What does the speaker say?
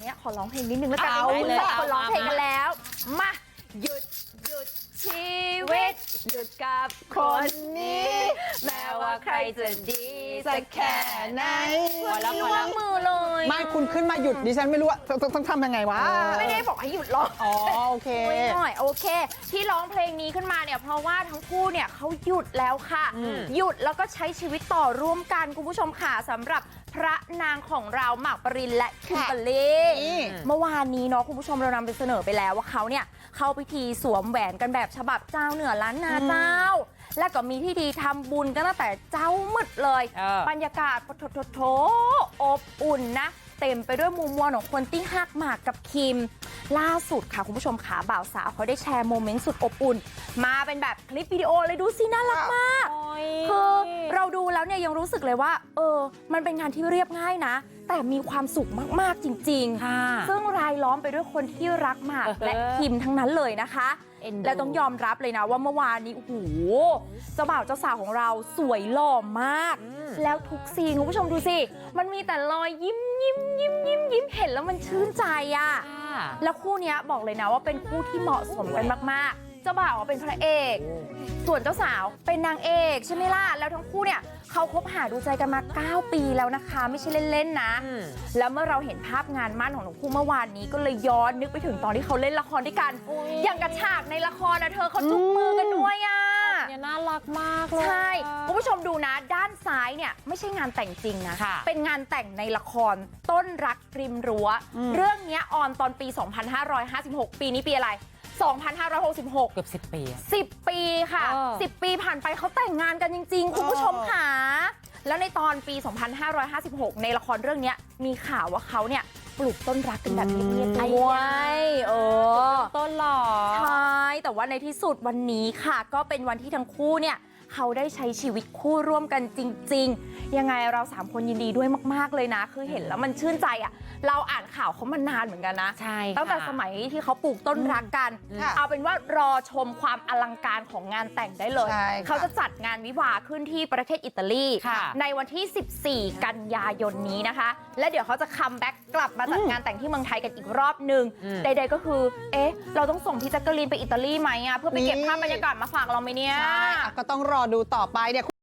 เนี้ยขอร้องเพลงนิดนึงแล้วกันเอาได้ไหมเลยคุณคนร้องเพลงเอามากันแล้ว มาหยุดหยุดชีวิต หยุดกับคนนี้ แม้ว่าใครจะดี สักแค่ไหนพอแล้วพอล่วแล้วงมือเลย ไม่คุณขึ้นมาหยุดดิฉันไม่รู้ว่าต้องต้องต้องทำยังไงวะไม่ได้บอกให้หยุดร้องอ๋อโอเคไว้หน่อยโอเค ที่ร้องเพลงนี้ขึ้นมาเนี่ยเพราะว่าทั้งคู่เนี่ยเขาหยุดแล้วค่ะอืมหยุดแล้วก็ใช้ชีวิตต่อร่วมกันคุณผู้ชมค่ะสำหรับพระนางของเราหมากปรินและคิมเบอรรี่นี่เมื่อวานนี้เนาะคุณผู้ชมเรานำไปเสนอไปแล้วว่าเขาเนี่ยเข้าพิธีสวมแหวนกันแบบฉบับเจ้าเหนือล้านนาเจ้า และก็มีพิธีทำบุญกันตั้งแต่เจ้ามืดเลยเออบรรยากาศโถโถโถอบอุ่นนะเต็มไปด้วยมุมมวลของคนที่หักหมากกับคิม ล่าสุดค่ะคุณผู้ชมขาบ่าวสาวเขาได้แชร์โมเมนต์สุดอบอุ่น มาเป็นแบบคลิปวิดีโอเลยดูสิน่ารักมาก คือเราดูแล้วเนี่ยยังรู้สึกเลยว่า เออ มันเป็นงานที่เรียบง่ายนะ แต่มีความสุขมากๆจริงค่ะๆซึ่งรายล้อมไปด้วยคนที่รักหมากเออและคิมทั้งนั้นเลยนะคะเอ็นดูและต้องยอมรับเลยนะว่าเมื่อวานนี้โอ้โหเจ้าบ่าวเจ้าสาวของเราสวยหล่อมากอืมแล้วทุกซีนคุณผู้ชมดูสิ มันมีแต่รอยยิ้มยิ้มยิ้มยิ้มยิ้มเห็นแล้วมันชื่นใจอะค่ะ แล้วคู่เนี้ยบอกเลยนะว่าเป็นคู่ที่เหมาะสมกันมากๆ เจ้าบ่าวเป็นพระเอก ส่วนเจ้าสาวเป็นนางเอกใช่ไหมล่ะ แล้วทั้งคู่เนี่ยเขาคบหาดูใจกันมา 9 ปีแล้วนะคะ ไม่ใช่เล่นๆนะอืมแล้วเมื่อเราเห็นภาพงานมั่นของทั้งคู่เมื่อวานนี้ก็เลยย้อนนึกไปถึงตอนที่เขาเล่นละครด้วยกัน อย่างกระฉากในละครนะเธอเขาจุกมือกันด้วยอะเนี่ยน่ารักมากเลย ใช่ คุณผู้ชมดูนะ ด้านซ้ายเนี่ยไม่ใช่งานแต่งจริงนะค่ะเป็นงานแต่งในละครต้นรักริมรั้วอืมเรื่องเนี้ยออนตอนปี 2556 ปีนี้ปีอะไร 2566 เกือบสิบปีอะ10 ปีค่ะเออ10 ปีผ่านไปเขาแต่งงานกันจริง ๆ คุณผู้ชมค่ะ แล้วในตอนปี 2556 ในละครเรื่องเนี้ยมีข่าวว่าเขาเนี่ยปลูกต้นรักกันแบบเงียบๆด้วยเออต้นหรอใช่ แต่ว่าในที่สุดวันนี้ค่ะ ก็เป็นวันที่ทั้งคู่เนี่ยเขาได้ใช้ชีวิตคู่ร่วมกันจริงๆยังไงเราสามคนยินดีด้วยมาก ๆ เลยนะ คือเห็นแล้วมันชื่นใจอะ เราอ่านข่าวเขามานานเหมือนกันนะใช่ตั้งแต่ค่ะสมัยที่เขาปลูกต้นรักกันค่ะเอาเป็นว่ารอชมความอลังการของงานแต่งได้เลยใช่ค่ะเขาจะจัดงานวิวาห์ขึ้นที่ประเทศอิตาลีค่ะในวันที่ 14 กันยายนนี้นะคะ และเดี๋ยวเขาจะคัมแบ็กกลับมาจัดงานแต่งที่เมืองไทยกันอีกรอบหนึ่งอืมใดๆก็คือ เอ๊ะ เราต้องส่งพี่แจ๊กกะลีนไปอิตาลีไหมอะเพื่อไปเก็บนี่ภาพบรรยากาศมาฝากเราไหมเนี่ยใช่อะก็ต้องรอดูต่อไปเนี่ย